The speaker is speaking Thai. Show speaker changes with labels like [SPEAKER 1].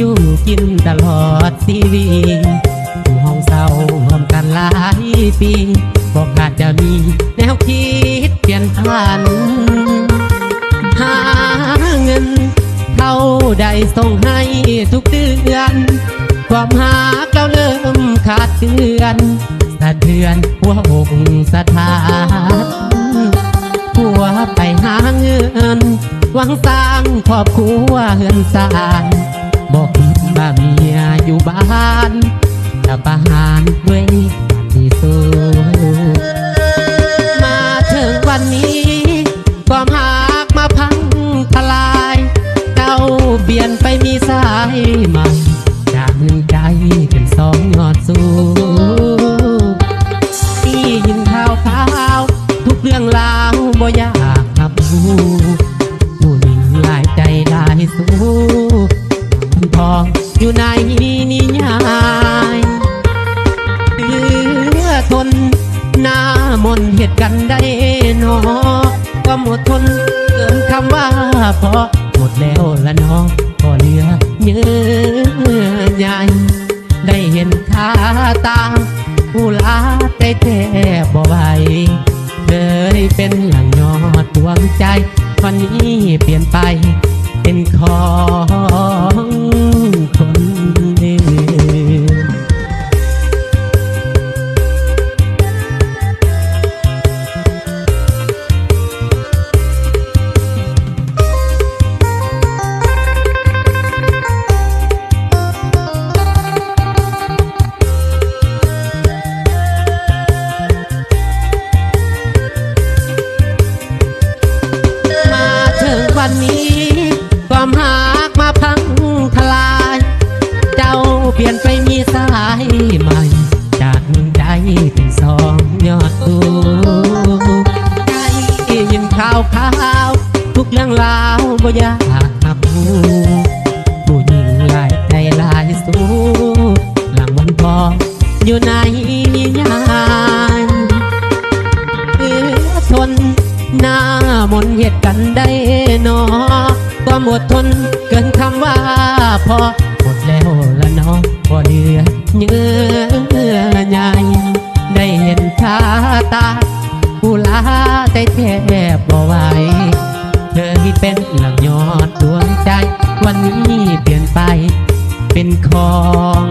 [SPEAKER 1] หวังอยู่กินตลอดชีวิตห้องเศร้าร่วมกันหลายปีบอกอาจจะมีแนวคิดเปลี่ยนผัน หาเงินเท่าใดส่งให้ทุกเดือน ความหาเราเริ่มขาดเดือนสะเทือนหัวอกสถานผัวไปหาเงินหวังสร้างครอบครัวเฮือนสร้าง บอกคิดว่าเมียอยู่บ้านจะประหารด้วยที่สุดมาถึงวันนี้ ความหักมาพังทลายเก้าเปลี่ยนไปมีสายใหม่จากหนึ่งใจเป็นสองยอดสูงที่ยินข่าวข่าว ทุกเรื่องราวบ่อยากหับู ก็หมดทน เกินคำว่าพอหมดแล้วละเนองก็เหลือเยื่อใยได้เห็นคาตาผู้ลาใจแทบบ่ไหวเคยเป็นหลังยอดดวงใจ วันนี้เปลี่ยนไปเป็นของ นนี้ ความหากมาพังทลาย เจ้าเปลี่ยนไปมีสายใหม่ จากหนึ่งใจเป็นสองยอดตูใจยินข่าวข่าว ทุกเรื่องราวบ่อยากหับ เหตุกันได้นอความอดทนเกินคำว่าพอหมดแล้วละเนอพอเหลือเนื้อใหญ่ได้เห็นชาตาผู้ลาใจแทบบ่ไหวเธอที่เป็นหลังยอดดวงใจ วันนี้เปลี่ยนไปเป็นของ